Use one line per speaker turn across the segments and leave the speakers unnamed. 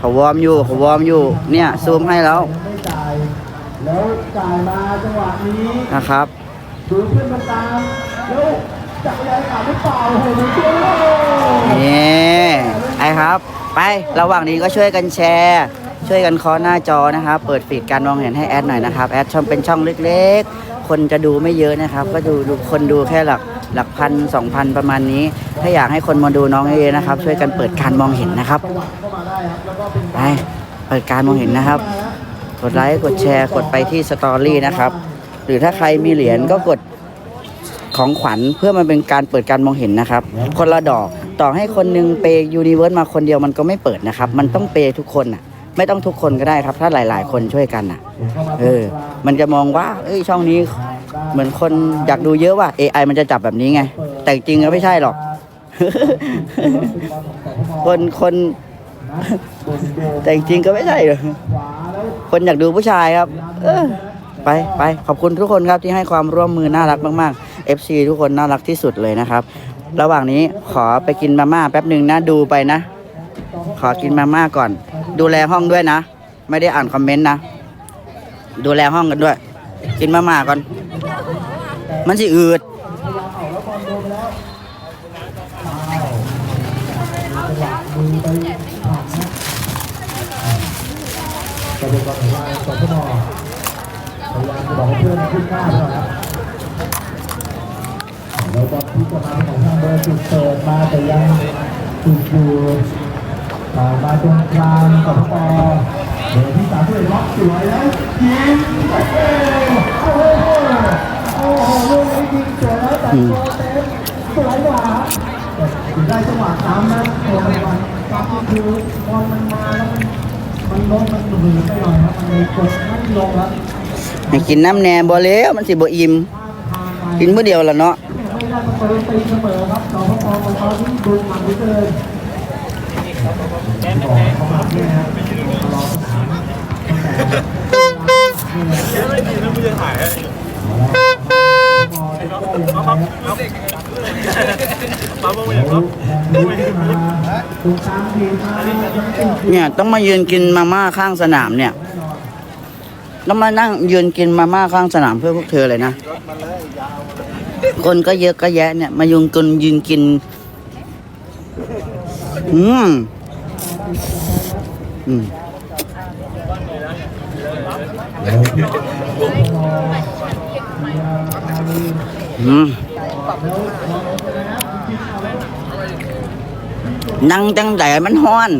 เขาวอร์มอยู่เขาวอร์มอยู่ เนี่ยซูมให้แล้ว
ไม่จ่ายแล้วจ่ายมาจังหวะนี้
นะครับ
ดูเพื่อนมันตามแล้วจักรยานขาดหรือเปล่าโอ้โหดูเชื่อเลย
นี่ไอครับ ไประหว่างนี้ก็ช่วยกันแชร์ ช่วยกันเคอหน้าจอนะครับ เปิดฟีดการมองเห็นให้แอดหน่อยนะครับ แอดช่องเป็นช่องเล็กๆ คนจะดูไม่เยอะนะครับ ก็ดูดูคนดูแค่หลักหลักพันสองพันประมาณนี้ ถ้าอยากให้คนมาดูน้องเยอะๆนะครับ ช่วยกันเปิดการมองเห็นนะครับ
ประวัติ เข้ามาไป
เปิดการมองเห็นนะครับ กดไลค์กดแชร์กดไปที่สตอรี่นะครับ หรือถ้าใครมีเหรียญก็กดของขวัญเพื่อมันเป็นการเปิดการมองเห็นนะครับ คนละดอกต่อให้คนหนึงเปย์ยูนิเวิร์สมาคนเดียวมันก็ไม่เปิดนะครับ มันต้องเปย์ทุกคนน่ะ ไม่ต้องทุกคนก็ได้ครับ ถ้าหลาย ๆ คนช่วยกันน่ะ เออ มันจะมองว่า เอ้ยช่องนี้ เหมือนคนอยากดูเยอะว่า AI มันจะจับแบบนี้ไง แต่จริงก็ไม่ใช่หรอก คนคน แต่จริงๆก็ไม่ใช่หรอก
ขวาแล้ว
คนอยากดูผู้ชายครับ เออไปไปขอบคุณทุกคนครับที่ให้ความร่วมมือน่ารักมากๆ FC ทุกคนน่ารักที่สุดเลยนะครับ ระหว่างนี้ขอไปกินมาม่าแป๊บหนึ่งนะดูไปนะ ขอกินมาม่าก่อน ดูแลห้องด้วยนะ ไม่ได้อ่านคอมเมนต์นะ ดูแลห้องกันด้วย กินมาม่าก่อน มันสิอืด
จะเป็นบอลของเราสองชั่วโมง พยายามจะบอกให้เพื่อนขึ้นหน้าด้วครับแล้วก็พิจารณาของทางเบอร์จุดเปิดมาแต่ยังจุดอยู่ต่อมาตรงกลางกับพอเบอร์ที่สามด้วยล็อกสวยแล้วยิงโอ้โหโอ้โหลูกนี้ยิงสวยแล้วแต่โดนเต็มสวยกว่าถึงได้จังหวะตามนะตัวมันตามคือบอลมันมาแล้วมันมันลงมันหนืดไปหน่อยครับมันเลยกดไม่ลงแล้ว
ให้กินน้ำแหน่บ่แล้วมันสิบ่อิ่มกินมื้อเดียวละเนาะ
ไม่ได้ประเนามาเนี่ยครับรองมา
เนี่ยต้องมายืนกินมาม่าข้างสนามเนี่ย ต้องมานั่งยืนกินมาม่าข้างสนามเพื่อพวกเธอเลยนะ คนก็เยอะก็แยะเนี่ย มายุงกินยืนกิน อืมอืมอืมนั่งจังแต่มันฮ้อน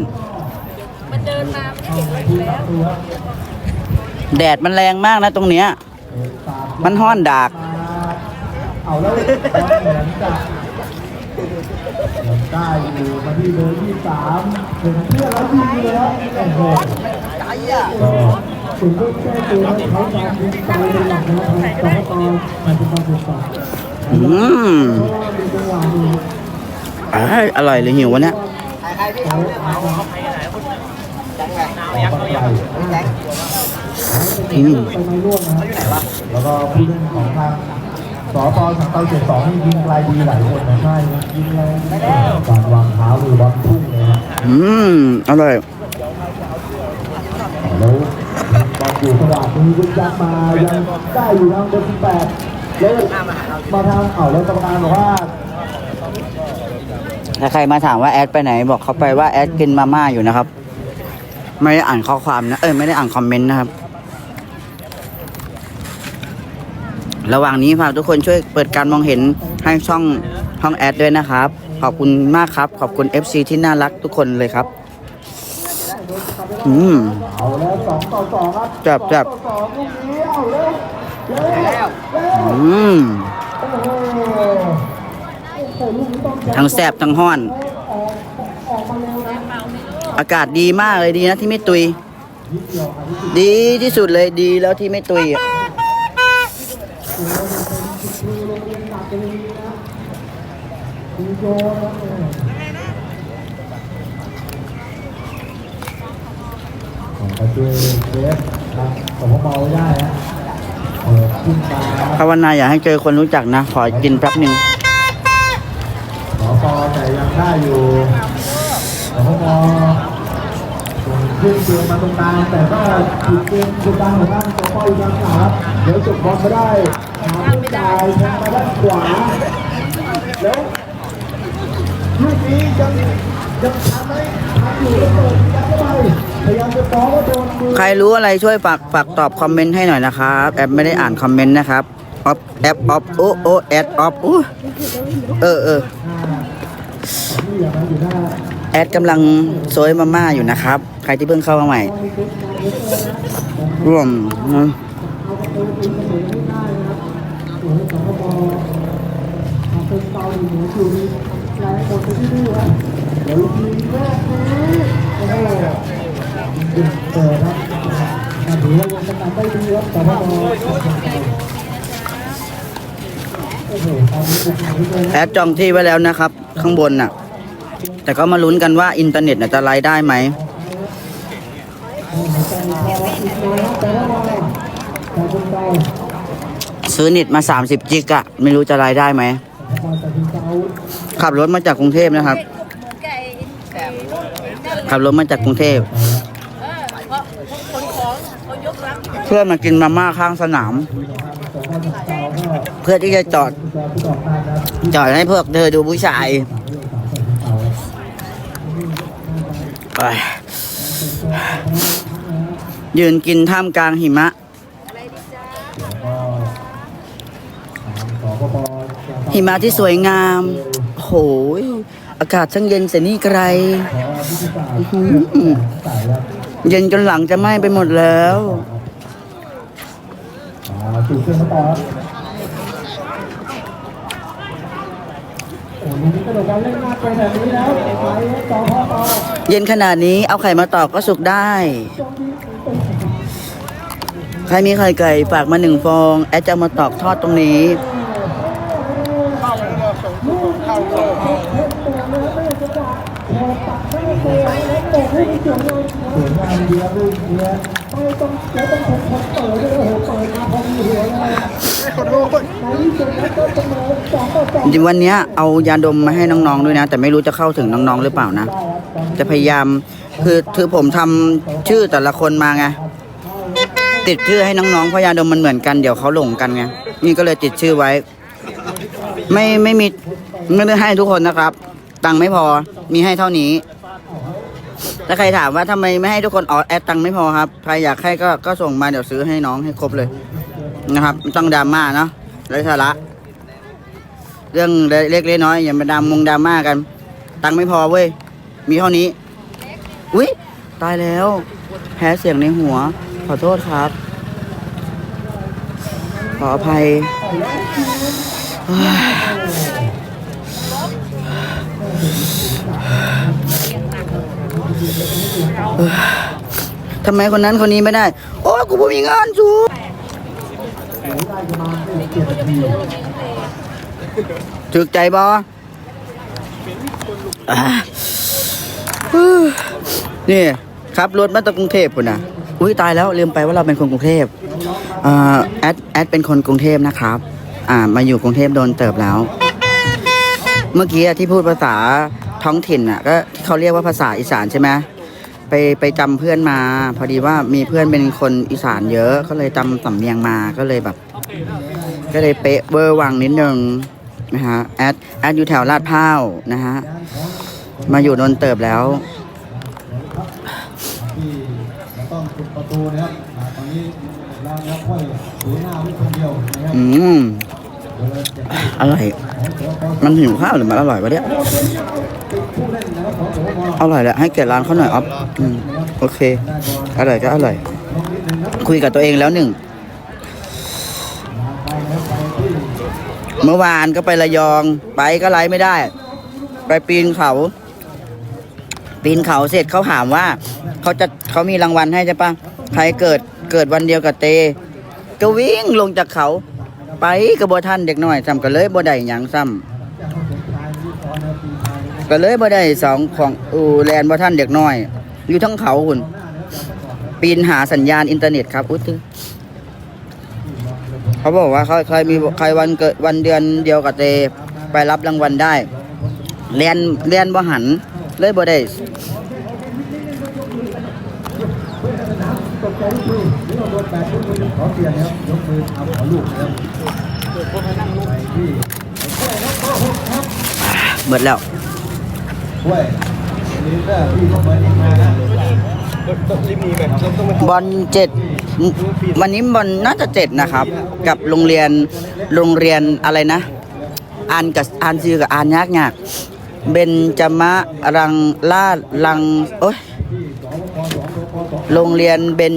มันเดินมาไม่เห็นอะไรแล้ว
แดดมันแรงมากนะตรงเนี้ย มันห้อนดาก
เอาแล้วเหมือนจะยังได้อยู่มาที่เบอร์ที่สามถึงเพื่อนแล้วยิงเลยครับโอ้โหก็ถึงเพื่อนแก้ตัวแล้วเขาจะยิงไปในหลังนะครับสองตอนมันเป็นความสุขสันต์
อืม
ก็มีจังหวะดู
เอ้ยอร่อยเลยหิววะเนี่ย
เขาเอาครับ
อื
เป็ น
ม
ไปไม่ร่วมนะครับแล้วก็ผู้เล่นของทางสปสังเตาเจ็ดสองนี่ยิงไกลดีหลายคนนะใช่ยิงแรงการวางเท้าหรือบอลพุ่งเลยครับ
อืมอร่อย
แล้วบอลอยู่จังหวะนี้วุ้นยักมายังได้อยู่ทางเบอร์ที่แปดแล้วมาทางเอาแล้วกรรมการบอกว่า
ถ้าใครมาถามว่าแอดไปไหนบอกเขาไปว่าแอดกินมาม่าอยู่นะครับ ไม่ได้อ่านข้อความนะเอ้ยไม่ได้อ่านคอมเมนต์นะครับ ระหว่างนี้ฝากทุกคนช่วยเปิดการมองเห็นให้ช่องห้องแอดด้วยนะครับ ขอบคุณมากครับ ขอบคุณ FC ที่น่ารักทุกคนเลยครับ อืม
เอาแล้วสองสองครับ
จับจับ
อื
มทั้งแสบทั้งห้อน
อา
กาศดีมากเลยดีนะที่ไม่ตุย
ดี
ที่สุดเลยดีแล้วที่ไม่ตุยอะ
คุณโยนะไปช่วยเวฟนะผมก็เมาได้นะเปิดขึ้นมา
ภาวนาอยากให้เจอคนรู้จักนะ ขอกินแป๊บหนึ่ง
สอปอแต่ยังได้อยู่สอปอตรงกขึ้นเกมมาตรงกลางแต่ก็ถูกเกมถูกกลางของทางตัวป้อยทางขวาครับเดี๋ยวจบบอลมาได้หาผู้จ่ายแทงมาด้านขวาแล้ว ลูกนี้ยังยังทันไหมทันอยู่แล้วเปิดยัดเข้าไปพยายามจะฟ้องว่าโดนมือ
ใครรู้อะไรช่วยฝากฝากตอบคอมเมนต์ให้หน่อยนะครับแอปไม่ได้อ่านคอมเมนต์นะครับออฟแอปออฟโอโอแอดออฟอู้เออเออ
ที่อย่างนั้นอยู่หน้า
แอดกำลังโซยมาม่าอยู่นะครับ ใครที่เพิ่งเข้ามาใหม่ร่วมนะ
โอ้โหสองกบทำเป็นเตาหมูชูนี่ เดี๋ยวลูกนี้แอดครับถือว่ายังกำลังได้ดีครับแต่ว่า
แอดจองที่ไว้แล้วนะครับ ข้างบนน่ะ แต่ก็มาลุ้นกันว่าอินเทอร์เน็ตจะไลฟ์ได้ไหมซื้อเน็ตมา 30 จิกอะไม่รู้จะรายได้ไหม ขับรถมาจากกรุงเทพนะครับ
ไก่ไก่
ขับรถมาจากกรุงเทพ
เออเพราะขนของเขายกรับ
เพื่อมากินมาม่าข้างสนาม เพื่อที่จะจอด จอดให้พวกเธอดูผู้ชายไปยืนกินท่ามกลางหิมะหิมะที่สวยงาม โหยอากาศช่างเย็นเสียนี่ไกลเย็นจนหลังจะไหม้ไปหมดแล้ว
สูบเรื่องมาตอครับโอ้ลูกนี้กระโดดการเล่นมากไปแบบนี้แล้วต่อพ่อต่อ
เย็นขนาดนี้เอาไข่มาตอกก็สุกได้ ใครมีไข่ไก่ฝากมาหนึ่งฟอง แอดจะมาตอกทอดตรงนี้
วยงามดีครับลูกนี้ไม่ต้องแล้วต้องผมผมเปิดด้วยโอ้โหเปิดมาพอดีหัวเลยขอโทษในที่สุดแล้วก็เอสองต่อสอง
จริงวันนี้เอายาดมมาให้น้องๆด้วยนะ แต่ไม่รู้จะเข้าถึงน้องๆหรือเปล่านะ จะพยายามคือคือผมทำชื่อแต่ละคนมาไงติดชื่อให้น้องๆเพราะยาดมมันเหมือนกันเดี๋ยวเขาหลงกันไงนี่ก็เลยติดชื่อไว้ ไม่ไม่มีไม่ได้ให้ทุกคนนะครับ ตังค์ไม่พอมีให้เท่านี้ ถ้าใครถามว่าทำไมไม่ให้ทุกคนออแอดตังค์ไม่พอครับ ใครอยากให้ก็ก็ส่งมาเดี๋ยวซื้อให้น้องให้ครบเลยนะครับไม่ต้องดราม่าเนาะไร้สาระ เรื่องเล็กๆน้อยอย่ามาดามมงดราม่ากัน ตังค์ไม่พอเว้ย มีเท่านี้ อุ้ยตายแล้ว แพ้เสียงในหัว ขอโทษครับ ขออภัยเฮ้ยเฮ้ย ทำไมคนนั้นคนนี้ไม่ได้ โอ้กูไม่มีงานจูถึกใจบออ่าฮู้นี่ครับรถมาจากกรุงเทพปุ่นนะอุ้ยตายแล้วลืมไปว่าเราเป็นคนกรุงเทพอ่าแอดแอดเป็นคนกรุงเทพนะครับ อ่ามาอยู่กรุงเทพโดนเติบแล้ว เมื่อกี้ที่พูดภาษา ท้องถิ่นอะก็ที่เขาเรียกว่าภาษาอีสานใช่ไหมไปไปจำเพื่อนมา พอดีว่ามีเพื่อนเป็นคนอีสานเยอะ ก็เลยจำสำเนียงมาก็เลยแบบ ก็เลยเป๊ะเบอร์วังนิดนึงนะฮะแอดแอดอยู่แถวลาดพร้าวนะฮะมาอยู่นนเติบแล้ว
ต้องปิดประตูนะครับอ่าตอนนี้เราแล้วค่อยถือหน้าไว้คนเดียวนะครับ
อืมอร่อย มันหิวข้าวหรือมันอร่อยวะเนี่ย
อ
ร่อยแหละให้เกียรติร้านเขาหน่อยอ๊อฟอืมโอเค อร่อยก็อร่อย คุยกับตัวเองแล้วหนึ่ง เมื่อวานก็ไประยอง ไปก็ไลฟ์ไม่ได้ ไปปีนเขา ปีนเขาเสร็จเขาถามว่า เขาจะเขามีรางวัลให้ใช่ปะใครเกิดเกิดวันเดียวกับเต ก็วิ่งลงจากเขา ไปกระบท่านเด็กหน้อยซ้ำกันเลยบ่ได้หยังซ้ำ ก็เลยบ่ได้สองของอูแลนบ่ท่านเด็กน้อย อยู่ทั้งเขาคุณปีนหาสัญญาณอินเทอร์เน็ตครับอุ๊ยตึเขาบอกว่าเขาเคยมีใครวันเกิดวันเดือนเดียวกับเตไปรับรางวัลได้เรียนเรียนบ่หัน เลยบ่ได้
ตกใจทุกทีนี่เราโดแปดทุกมือขอ เปลี่ยนนะครับยกมือเอาขอลูกนะครับไปที่
มดแล้ว
ห้วยอันนี้ก็พี่เขาเปิดเองมา
บอลเจ็ดวันนี้บอลน่าจะเจ็ดนะครับ กับโรงเรียนโรงเรียนอะไรนะอ่านกับอ่านชื่อกับอ่านยากยากเบนจมะรังลาดรังโอ้ยโรงเรียนเบน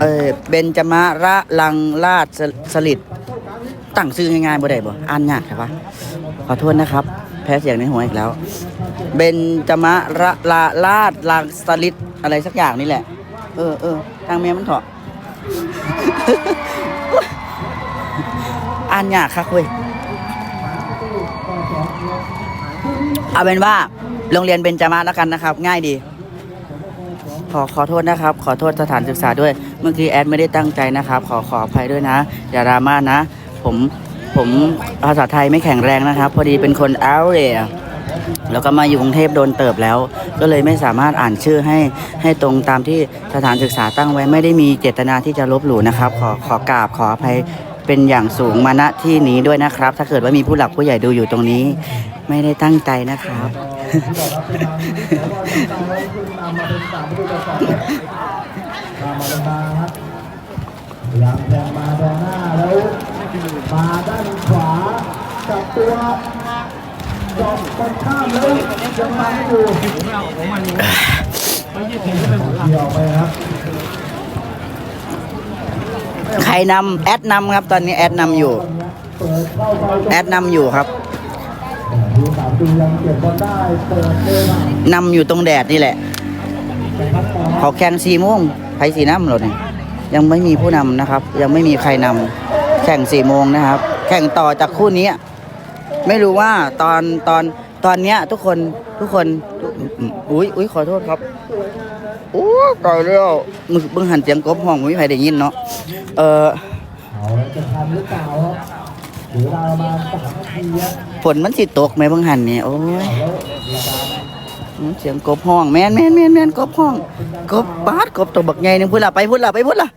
เออเบนจมะระลังลาดสสลิดตั้งชื่อง่ายๆบ่ได้บ่อ่านยากใช่ปะขอโทษนะครับ แพ้เสียงในหัวอีกแล้ว เบนจมะระลาลาดลังสลิดอะไรสักอย่างนี่แหละ เออเออทางแม่มันเถอะอ่านยากครับเว้ยเอาเป็นว่าโรงเรียนเบญจมาแล้วกันนะครับ ง่ายดี ขอขอโทษนะครับ ขอโทษสถานศึกษาด้วย เมื่อกี้แอดไม่ได้ตั้งใจนะครับ ขอขออภัยด้วยนะอย่าดราม่านะ ผมผมภาษาไทยไม่แข็งแรงนะครับ พอดีเป็นคนเอาเรีย แล้วก็มาอยู่กรุงเทพโดนเติบแล้ว ก็เลยไม่สามารถอ่านชื่อให้ให้ตรงตามที่สถานศึกษาตั้งไว้ไม่ได้มีเจตนาที่จะลบหลู่นะครับ ขอขอกราบขออภัยเป็นอย่างสูงมาณที่นี้ด้วยนะครับ ถ้าเกิดว่ามีผู้หลักผู้ใหญ่ดูอยู่ตรงนี้ ไม่ได้ตั้งใจนะครับ
ตามมาเป็นทางครับพยายามแทงมาแทงหน้าแล้วมาด้านขวากับตัวจอบตรงข้ามแล้ว
ใครนำแอดนำครับ ตอนนี้แอดนำอยู่ แอดนำอยู่ครับ
นำ
อยู่ตรงแดดนี่แหละ
พัดต่อ
เขาแข่งสี่โมงไทยสีน้ำหรอเนี่ยยังไม่มีผู้นำนะครับ ยังไม่มีใครนำแข่งสี่โมงนะครับ แข่งต่อจากคู่นี้ ไม่รู้ว่าตอนตอนตอนเนี้ยทุกคนทุกคนอุ้ยอุ้ยขอโทษครับโอ้ต่อยแล้วมึงมึงหันเสียงกบห้องไม่มีใครได้ยินเนาะเออ
เอาแล้วจะทันหรือเปล่าครับเหลือเวลาประมาณสามนาทีครับ
ฝนมันสิตกไหมเบิ่งหันเนี่ยโอ้ย
แล้วระบาย
อืมเสียงกบห้องแม่นแม่นแม่นแม่นกบห้อง กบบาดกบตัวบักใหญ่หนึงพุ่นละไปพุ่นละไปพุ่นละ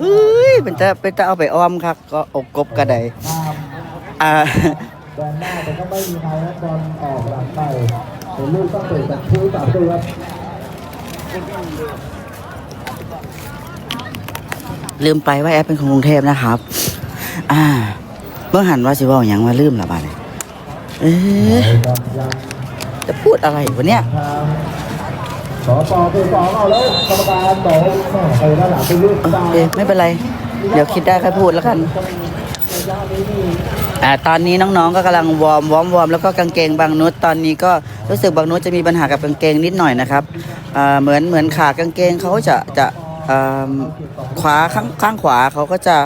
เฮ้ยเป็นจะเป็นจะเอาไปออมครับ ก็เอกกบกระได
ตา ม
อ่า
แดนหน้าแต่ก็ไม่มีใครนะบอลออกหลังไปเป็นลูกต้องเตะจากคิ้วสามตัวครับ
ลืมไปว่าแอปเป็นของกรุงเทพนะครับ อ่าเมื่อหันว่าสิว่าอย่างว่าลืมละบาดเอ
อลยัง
จะพูดอะไรวะเนี่ย
สอต่อตัวสองเอาแล้วกรรมการบอกแม่ไปด้านหลังเป็นลูก
โอ
ดาว
เคไม่เป็นไร เดี๋ยวคิดได้ค่อยพูดแล้วกัน อ่าตอนนี้น้องๆก็กำลังวอร์มวอร์มวอร์มแล้วก็กางเกงบางนุชตอนนี้ก็รู้สึกบางนุชจะมีปัญหากับกางเกงนิดหน่อยนะครับอ่าเหมือนเหมือนขากางเกงเขาจะจะอ่าขวาข้างข้างขวาเขาก็จะ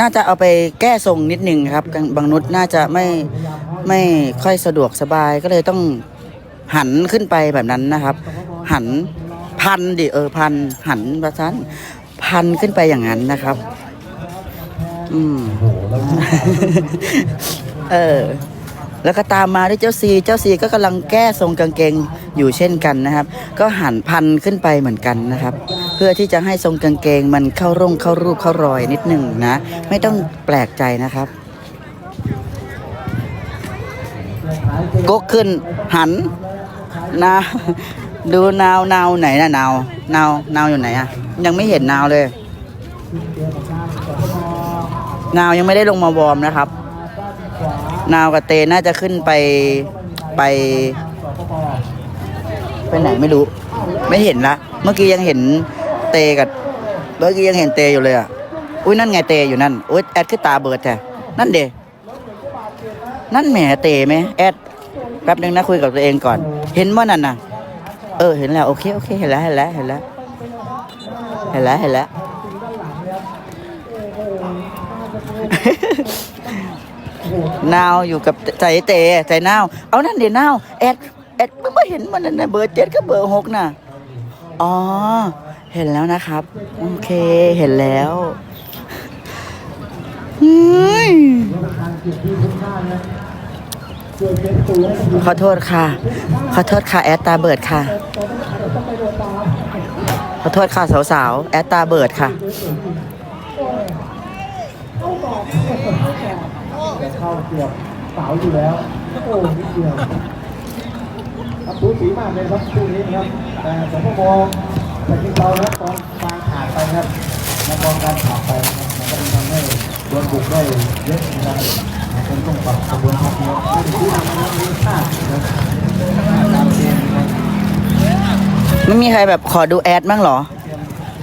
น่าจะเอาไปแก้ทรงนิดหนึ่งครับ บางนุชน่าจะไม่ไม่ค่อยสะดวกสบายก็เลยต้องหันขึ้นไปแบบนั้นนะครับ หันพันดิเออพันหันประชันพันขึ้นไปอย่างนั้นนะครับ อืม เออ แล้วก็ตามมาด้วยเจ้าซี เจ้าซีก็กำลังแก้ทรงกางเกงอยู่เช่นกันนะครับ ก็หันพันขึ้นไปเหมือนกันนะครับ เพื่อที่จะให้ทรงกางเกงมันเข้าร่งเข้ารูปเข้ารอยนิดหนึ่งนะ ไม่ต้องแปลกใจนะครับกกขึ้นหันนาดูนาว นาวไหนนะนาว นาว นาวอยู่ไหนอะยังไม่เห็นนาวเลย นาวยังไม่ได้ลงมาวอร์มนะครับ นาวกับเตน่าจะขึ้นไปไปไปไหนไม่รู้ ไม่เห็นละ เมื่อกี้ยังเห็นเตกับเมื่อกี้ยังเห็นเตอยู่เลยอะอุ้ยนั่นไงเตอยู่นั่นอุ้ยแอดคือตาเบิดแท้นั่นเดนั่นแหมเตไหมแอดแป๊บนึงนะคุยกับตัวเองก่อน เห็นว่านั่นน่ะ เออเห็นแล้วโอเคโอเคเห็นแล้วเห็นแล้วเห็นแล้วเห็นแล้วเห็นแล้ว นาวอยู่กับใจเตะใจนาวเอานั่นเดี๋ยวนาวแอดแอดไม่เห็นมันนะเบอร์เจ็ดก็เบอร์หกน่ะอ๋อ เห็นแล้วนะครับ โอเคเห็นแล้วขอโทษค่ะ ขอโทษค่ะ แอดตาเบิดค่ะ ขอโทษค่ะ สาวๆ แอดตาเบิร์ดค่ะ
จะเข้าเกือบเสาอยู่แล้ว โอ้นิดเดียวครับสูสีมากเลยครับคู่นี้นะครับแต่สมมติแต่ที่เรานะตอนกลางขาดไปนะครับแล้วตอนการขาดไปนะครับมันก็เป็นทำให้โดนบุกได้เยอะนะครับเป็นต้องปรับกระบวนการนี้ไม่ได้ที่ทำให้มีค่านะครับตามเกมนะครับ
ไม่มีใครแบบขอดูแอดบ้างเหรอ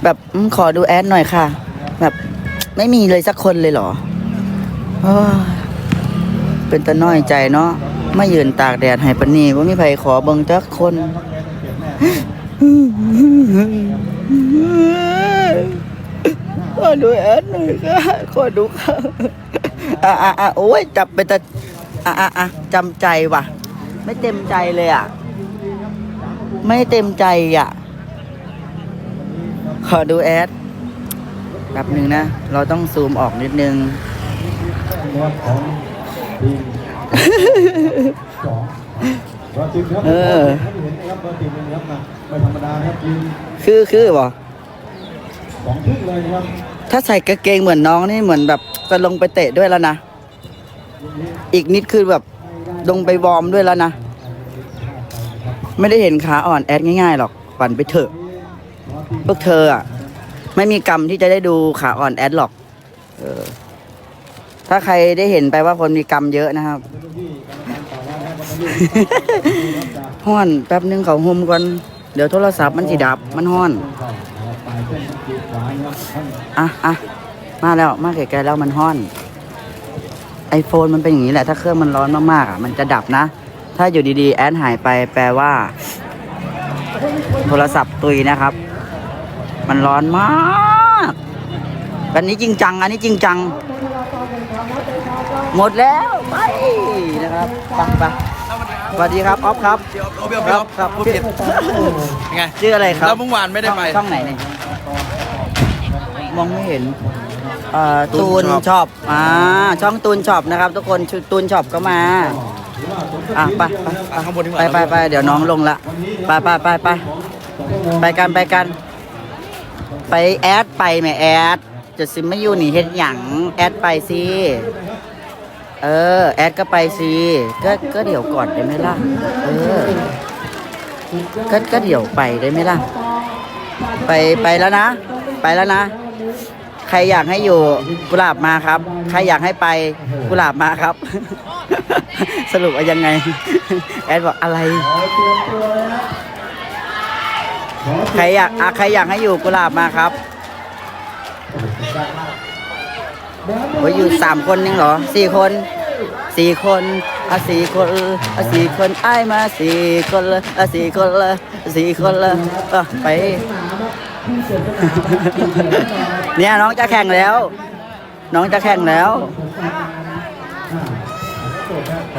แบบอมขอดูแอดหน่อยค่ะ แบบ ไม่มีเลยสักคนเลยเหรอเอ้ยเป็นตะน้อยใจเนาะไม่ยืนตากแดดให้ปนนีว่ามีใครขอเบิ่งจักคนขอดูแอดหน่อยค่ะขอดูค่ะอะอะอะโอ้ยจับไปแต่อะอะอะจำใจว่ะ ไม่เต็มใจเลยอะ ไม่เต็มใจอะ ขอดูแอด แป๊บหนึ่งนะ เราต้องซูมออกนิดนึง
นะครับของทีมสองเบอร์สิบครับ
เออ
ท่านเห็นนะครับเบอร์สิบเลยนะครับนะไม่ธรรมดานะครับทีม
คือคือบ่
สองครึ่งเลยนะครับ
ถ้าใส่กางเกงเหมือนน้องนี่เหมือนแบบจะลงไปเตะด้วยแล้วนะ อีกนิดคือแบบลงไปวอร์มด้วยแล้วนะ ไม่ได้เห็นขาอ่อนแอดง่ายๆหรอกปั่นไปเถอะ พวกเธออะ ไม่มีกรรมที่จะได้ดูขาอ่อนแอดหรอก เออ ถ้าใครได้เห็นไปว่าคนมีกรรมเยอะนะครับห้อนแป๊บนึงเขาหุมก่อนเดี๋ยวโทรศัพท์มันสิดับ มันห้อน
ปลายเส้นจีบขวานะครับท่าน
อะอะมาแล้วมาไกลๆแล้วมันห้อนไอโฟนมันเป็นอย่างนี้แหละ ถ้าเครื่องมันร้อนมากๆอะมันจะดับนะ ถ้าอยู่ดีๆ แอดหายไปแปลว่า โทรศัพท์ตุยนะครับ มันร้อนมากอันนี้จริงจัง อันนี้จริงจัง หมดแล้ว ไปนะครับไปไปสวัสดีครับออฟครับ
เดี๋ยวเอาเบียร์
ค
ค
รั
รั
บบครับ
พูดผิดไง
ชื่ออะไรครับ
แล้วเมื่อวานไม่ได้ไป
ช่องช่องไหนเนี่ยมองไม่เห็นเอ่อ
ตู
ตูน
นช็อป
ช็อปอ่าช่องตูนช็อปนะครับ ทุกคนชื่อตูนช็อปก็มาอะไปไป
อะข้างบนดีก
ไป
ว่า
ไปไปเดี๋ยวน้องลงละไปไปไปไปไปกันไปกัน ไปแอดไปแม่แอดจะซิมไม่อยู่นี่เฮ็ดหยังแอดไปสิเออ แอดก็ไปสิก็ก็เดี๋ยวก่อนได้ไหมล่ะเออก็ก็เดี๋ยวไปได้ไหมล่ะ ไปไปแล้วนะ ไปแล้วนะ ใครอยากให้อยู่กุหลาบมาครับ ใครอยากให้ไปกุหลาบมาครับ สรุปว่ายังไง แอดบอกอะไร ใครอยากอะใครอยากให้อยู่กุหลาบมาครับโอ้ยอยู่สามคนนึงเหรอสี่คนสี่คนอะสี่คนอะสี่คนไอ้มาสี่คนลยอะสี่คนลยสี่คนลยเออไป เนี่ยน้องจะแข่งแล้ว น้องจะแข่งแล้ว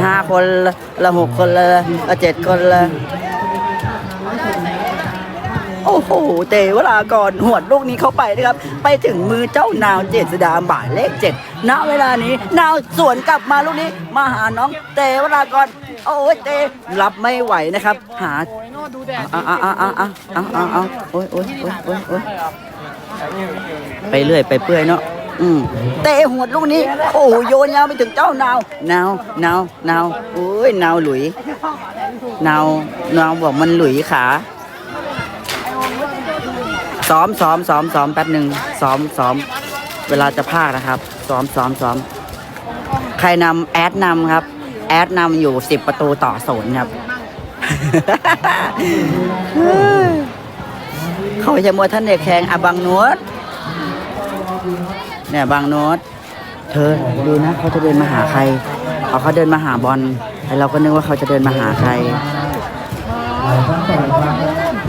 ห้าคนละหกคนละเจ็ดคนละ โอ้โห เตวลาก่อนหวดลูกนี้เข้าไปนะครับ ไปถึงมือเจ้านาวเจษดาบ่ายเลขเจ็ดณเวลานี้นาวสวนกลับมาลูกนี้ มาหาน้องเตวลากร โอ้ยเตรับไม่ไหวนะครับ หาอะอะอะอะอะอะอะอะโอ้ยโอ้ยโอ้ยโอ้ยโอ้ยไปเรื่อยไปเปื่อยเนาะอืมเตะหัวดลูกนี้ โอ้โหโยนยาวไปถึงเจ้านาว นาวนาว นาวโอ้ยนาวหลุย นาวนาวบอกมันหลุยขา ซ้อมซ้อมซ้อมซ้อมแป๊บหนึ่งซ้อมซ้อมเวลาจะพากนะครับ ซ้อมซ้อมซ้อมใครนำแอดนำครับ แอดนำอยู่สิบประตูต่อศูนย์ครับเขาจะมัวท่านเด็กแข่งอะบางนวดเนี่ยบางโนวดเธอดูนะเขาจะเดินมาหาใครเอาเขาเดินมาหาบอลแต่เราก็นึกว่าเขาจะเดินมาหาใคร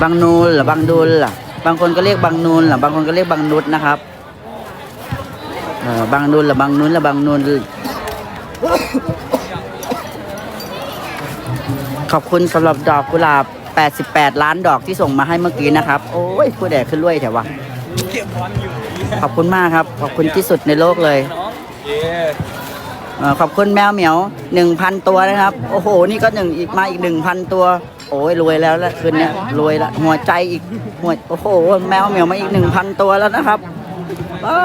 บางนูนเหรือบางดุลล่ะ บางคนก็เรียกบางนูนหรือบางคนก็เรียกบางนุษนะครับเออบางนูนหรือบางนุนหรือบางนูนขอบคุณสำหรับดอกกุหลาบ 88 ล้านดอกที่ส่งมาให้เมื่อกี้นะครับ โอ้ยผู้แดกขึ้นรวยแถววะขอบคุณมากครับ ขอบคุณที่สุดในโลกเลยอ่อขอบคุณแมวเหมียวหนึ่งพันตัวนะครับ โอ้โห นี่ก็หนึ่งอีกมาอีกหนึ่งพันตัว โอ้ยรวยแล้วละคืนนี้รวยละหัวใจอีกหัวโอ้โหแมวเหมียวมาอีกหนึ่งพันตัวแล้วนะครับป๊า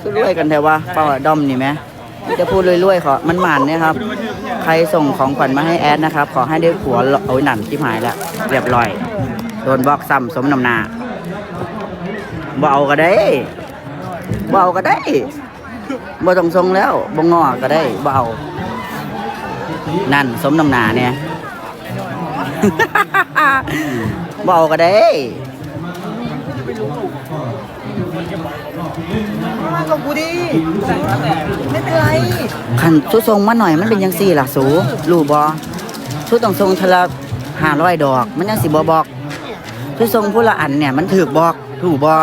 คือรวยกันแต่ว่าเป่าดอมนี่ไหมจะพูดรวยๆขอมันหมานเนี่ยครับ ใครส่งของขวัญมาให้แอดนะครับ ขอให้ได้ผัวโอ้ยหนันที่หายแล้วเรียบร้อยโดนบล็อกซ้ำสมน้ำหนาบ่เอาก็ได้บ่เอาก็ได้บ่ต้องทรงแล้วบ่งอก็ได้บ่เอานั่นสมน้ำหนาเนี่ย เอาก็ได้
กับกูดิไม่เป็นไร
ขันชุดทรงมาหน่อยมันเป็นยังสี่ล่ะสูรูบอชุดต้องทรงทละห้าร้อยดอก มันยังสิบอบอกชุดทรงผู้ละอันเนี่ยมันถือบอกถูกบอ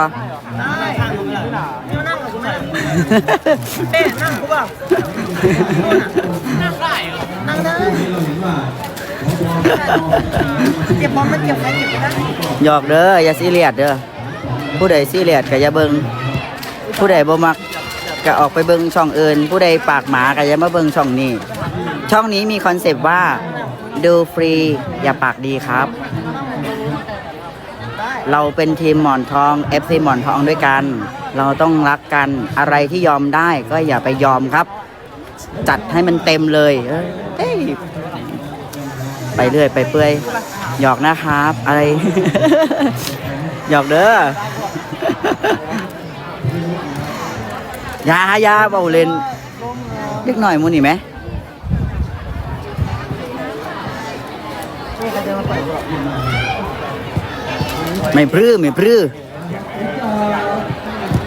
ได้นั่งกับกูไหมเต้นั่งกูเปล่านั่งได้นั่งได้ เก็บบอลมันเก็บใครเก็บ
หยอกเด้ออย่าซีเรียสเด้อผู้ใดซีเรียสก็อย่าเบิงผู้ใดบ่มักก็ออกไปเบิงช่องอื่น ผู้ใดปากหมาก็อย่ามาเบิงช่องนี้ ช่องนี้มีคอนเซปต์ว่าดูฟรีอย่าปากดีครับ เราเป็นทีมหมอนทอง FC หมอนทองด้วยกัน เราต้องรักกันอะไรที่ยอมได้ก็อย่าไปยอมครับ จัดให้มันเต็มเลย ไปเรื่อยไปเปื่อยหยอกนะครับ อะไร หยอกเด้อยายาเบาเลนเล็กหน่อยมูนี่ไหมไม่พรื้อไม่พรื้อ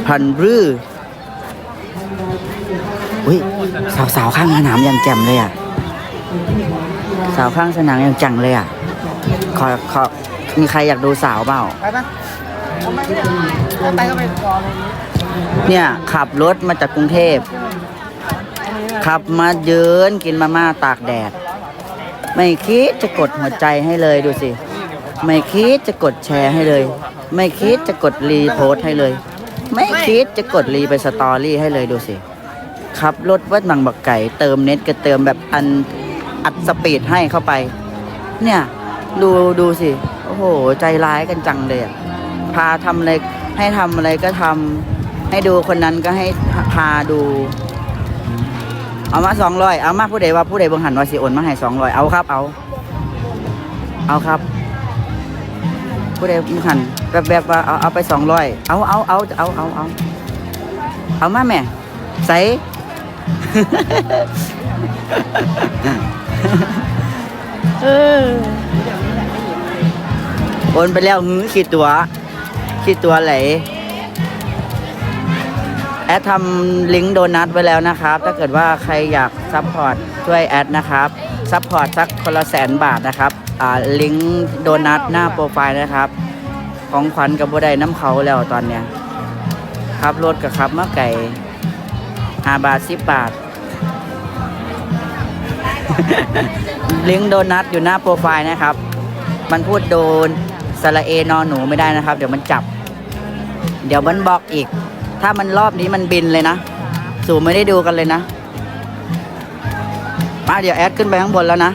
พันพรื้ออุ้ยสาวสาวๆข้างสนามยังแจ่มเลยอะ สาวข้างสนามยังจังเลยอะ ขอขอมีใครอยากดูสาวเปล่า
ไปปะเอาไปเนี่ยถ้าไปก็ไปกองเลย
เนี่ยขับรถมาจากกรุงเทพ ขับมาเยืนกินมาม่าตากแดด ไม่คิดจะกดหัวใจให้เลยดูสิ ไม่คิดจะกดแชร์ให้เลย ไม่คิดจะกดรีโพสต์ให้เลย ไม่คิดจะกดรีไปสตอรี่ให้เลยดูสิขับรถวัดบางบักไก่เติมเน็ตก็เติมแบบอัน อัดสปีดให้เข้าไป เนี่ย ดูดูสิ โอ้โห ใจร้ายกันจังเลยอะพาทำอะไรให้ทำอะไรก็ทำให้ดูคนนั้นก็ให้พาดู เอามาสองร้อยเอามาผู้ใดว่าผู้ใดบังหันว่าสิโอนมาให้สองร้อยเอาครับ เอา เอาครับ ผู้ใดบังหันแบบแบบว่าเอาเอาไปสองร้อยเอาเอาเอาเอาเอาเอาเอามาแม่ใส่ เออโอนไปแล้วหื้อขีดตัวขีดตัวไหลแอดทำลิงก์โดนัทไว้แล้วนะครับ ถ้าเกิดว่าใครอยากซัพพอร์ตช่วยแอดนะครับซัพพอร์ตสักคนละแสนบาทนะครับอ่าลิงก์โดนัทหน้าโปรไฟล์นะครับ ของขวัญกับบัไดน้ำเขาแล้วตอนเนี้ยครับรถกับครับมะไก่ห้าบาทสิบบาท ลิงก์โดนัทอยู่หน้าโปรไฟล์นะครับ มันพูดโดนสระเอนอนหนูไม่ได้นะครับ เดี๋ยวมันจับ เดี๋ยวมันบอกอีก ถ้ามันรอบนี้มันบินเลยนะ สูไม่ได้ดูกันเลยนะมาเดี๋ยวแอดขึ้นไปข้างบนแล้วนะ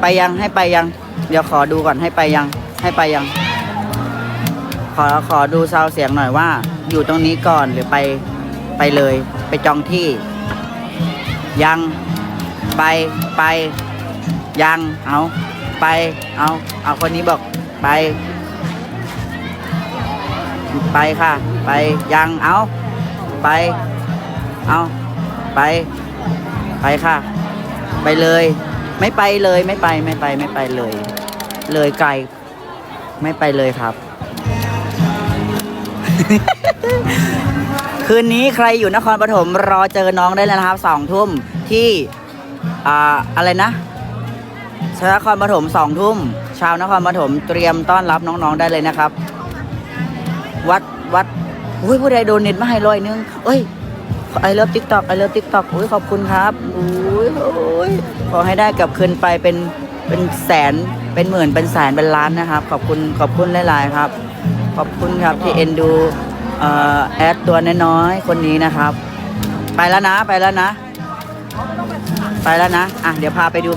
ไปยังให้ไปยัง เดี๋ยวขอดูก่อนให้ไปยัง ให้ไปยัง ขอขอดูซาวเสียงหน่อยว่า อยู่ตรงนี้ก่อนหรือไปไปเลย ไปจองที่ ยัง ไปไปยังเอาไปเอาเอาคนนี้บอกไป ไปค่ะ ไปยังเอาไปเอาไป ไปค่ะ ไปเลย ไม่ไปเลยไม่ไปไม่ไปไม่ไปเลย เลยไกล ไม่ไปเลยครับ คืนนี้ใครอยู่นครปฐมรอเจอน้องได้เลยนะครับสองทุ่มที่ อ่าอะไรนะชนครปฐมสองทุ่มชาวนครปฐมเตรียมต้อนรับน้องๆได้เลยนะครับ วัดวัดอุ้ยผู้ใดโดนเน็ตมาให้ร้อยหนึงเอ้ยไอเลิฟทิกตอกไอเลิฟทิกตอกอุ้ยขอบคุณครับอุ้ยโอ้ยขอให้ได้กลับคืนไปเป็นเป็นแสนเป็นหมื่นเป็นแสนเป็นล้านนะครับ ขอบคุณขอบคุณหลายๆครับ ขอบคุณครับที่เอ็นดูแอดตัวน้อยๆคนนี้นะครับ ไปแล้วนะไปแล้วนะ ไปแล้วนะ อะ เดี๋ยวพาไปดู